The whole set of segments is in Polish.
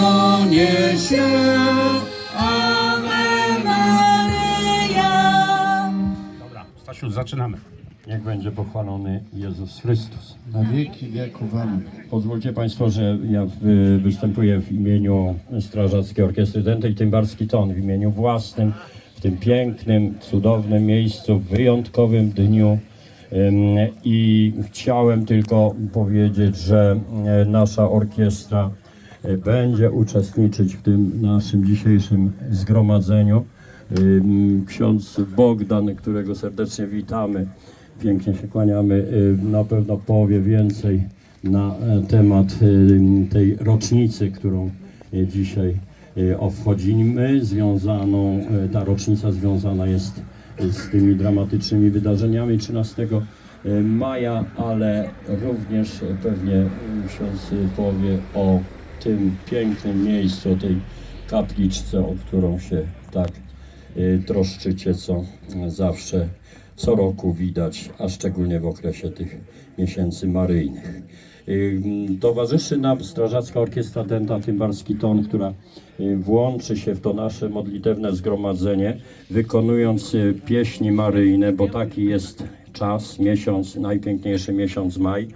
modlę się, Ave Maria. Dobra, Stasiu, zaczynamy. Niech będzie pochwalony Jezus Chrystus. Na wieki wieków Amen. Pozwólcie Państwo, że ja y, występuję w imieniu Strażackiej Orkiestry Dętej Tymbarski Ton, w imieniu własnym, w tym pięknym, cudownym miejscu, w wyjątkowym dniu. I chciałem tylko powiedzieć, że e, nasza orkiestra e, będzie uczestniczyć w tym naszym dzisiejszym zgromadzeniu. Ksiądz Bogdan, którego serdecznie witamy, pięknie się kłaniamy, y, na pewno powie więcej na e, temat y, tej rocznicy, którą dzisiaj obchodzimy. Związaną, ta rocznica związana jest z tymi dramatycznymi wydarzeniami 13 maja, ale również pewnie ksiądz powie o tym pięknym miejscu, o tej kapliczce, o którą się tak y, troszczycie, co zawsze co roku widać, a szczególnie w okresie tych miesięcy maryjnych. Towarzyszy nam Strażacka Orkiestra Dęta Tymbarski Ton, która włączy się w to nasze modlitewne zgromadzenie, wykonując y, pieśni maryjne, bo taki jest czas, miesiąc, najpiękniejszy miesiąc maj.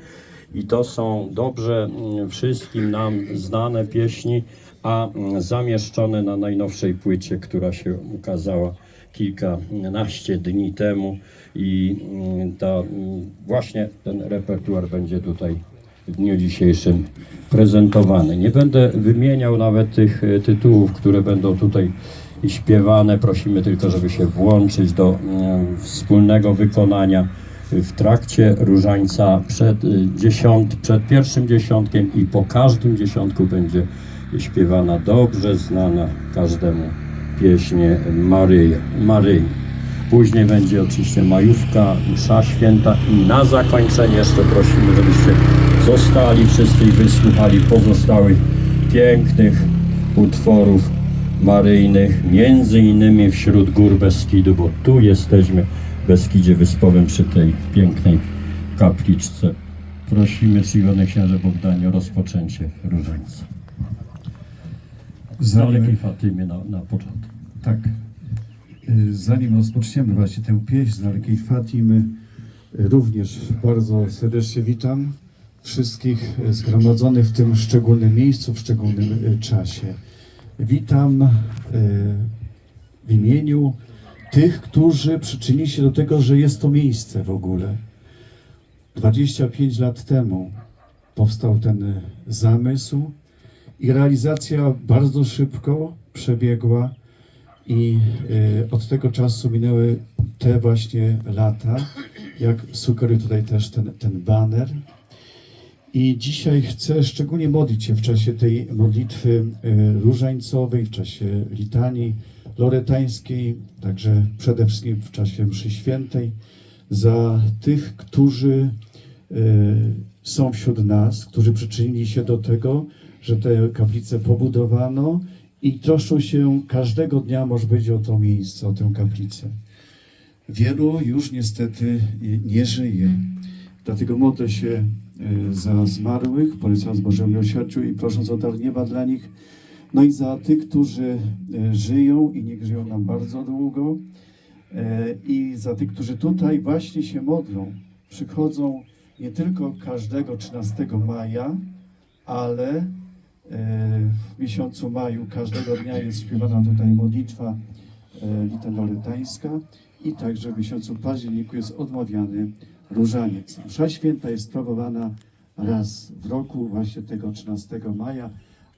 I to są dobrze wszystkim nam znane pieśni, a zamieszczone na najnowszej płycie, która się ukazała kilkanaście dni temu. I mm, ta, mm, właśnie ten repertuar będzie tutaj w dniu dzisiejszym prezentowany. Nie będę wymieniał nawet tych e, tytułów, które będą tutaj śpiewane. Prosimy tylko, żeby się włączyć do mm, wspólnego wykonania w trakcie różańca przed, y, dziesiąt, przed pierwszym dziesiątkiem i po każdym dziesiątku będzie śpiewana dobrze znana każdemu pieśnie Maryja, Maryi. Później będzie oczywiście majówka, msza święta i na zakończenie jeszcze prosimy, żebyście zostali wszyscy i wysłuchali pozostałych pięknych utworów maryjnych, między innymi wśród gór Beskidu, bo tu jesteśmy w Beskidzie Wyspowym przy tej pięknej kapliczce. Prosimy Czcigodny Księże Bogdanie o rozpoczęcie różańca. Zanim, Fatymy na, na początek. tak, y, zanim rozpoczniemy właśnie tę pieśń z dalekiej Fatimy, y, również bardzo serdecznie witam wszystkich y, zgromadzonych w tym szczególnym miejscu, w szczególnym czasie. Witam w imieniu tych, którzy przyczynili się do tego, że jest to miejsce w ogóle. 25 lat temu powstał ten zamysł i realizacja bardzo szybko przebiegła i y, od tego czasu minęły te właśnie lata, jak sugeruje tutaj też ten, ten baner. I dzisiaj chcę szczególnie modlić się w czasie tej modlitwy y, różańcowej, w czasie litanii loretańskiej, także przede wszystkim w czasie mszy świętej, za tych, którzy y, są wśród nas, którzy przyczynili się do tego, że te kaplice pobudowano i troszczą się każdego dnia, może być o to miejsce, o tę kaplicę. Wielu już niestety nie żyje. Dlatego modlę się e, za zmarłych, polecając Boże miłosierdziu i prosząc o dar nieba dla nich. No i za tych, którzy e, żyją i niech żyją nam bardzo długo. E, I za tych, którzy tutaj właśnie się modlą. Przychodzą nie tylko każdego 13 maja, ale w miesiącu maju każdego dnia jest śpiewana tutaj modlitwa e, litanoletańska i także w miesiącu październiku jest odmawiany różaniec. Msza święta jest sprawowana raz w roku, właśnie tego 13 maja,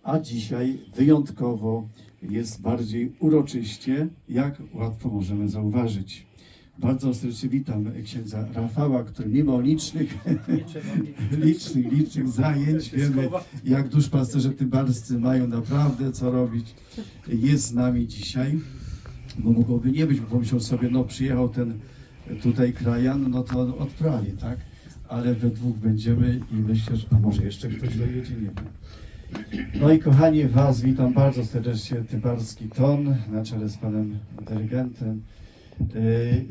a dzisiaj wyjątkowo jest bardziej uroczyście, jak łatwo możemy zauważyć. Bardzo serdecznie witam księdza Rafała, który mimo licznych, licznych, licznych zajęć, wiemy jak duszpasterze tybarscy mają naprawdę co robić, jest z nami dzisiaj bo mogłoby nie być, bo pomyślał sobie, no przyjechał ten tutaj krajan, no to odprawi, tak? Ale we dwóch będziemy i myślę, że a może jeszcze ktoś dojedzie, nie wiem. No i kochani, Was witam bardzo serdecznie, Tybarski Ton na czele z panem dyrygentem. Yy,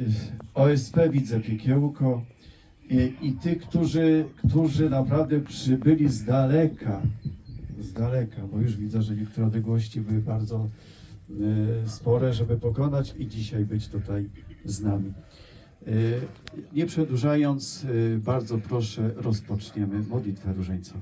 OSP widzę Piekiełko i, i tych, którzy, którzy naprawdę przybyli z daleka, z daleka, bo już widzę, że niektóre odległości były bardzo e, spore, żeby pokonać i dzisiaj być tutaj z nami. E, Nie przedłużając, e, bardzo proszę, rozpoczniemy modlitwę różańcową.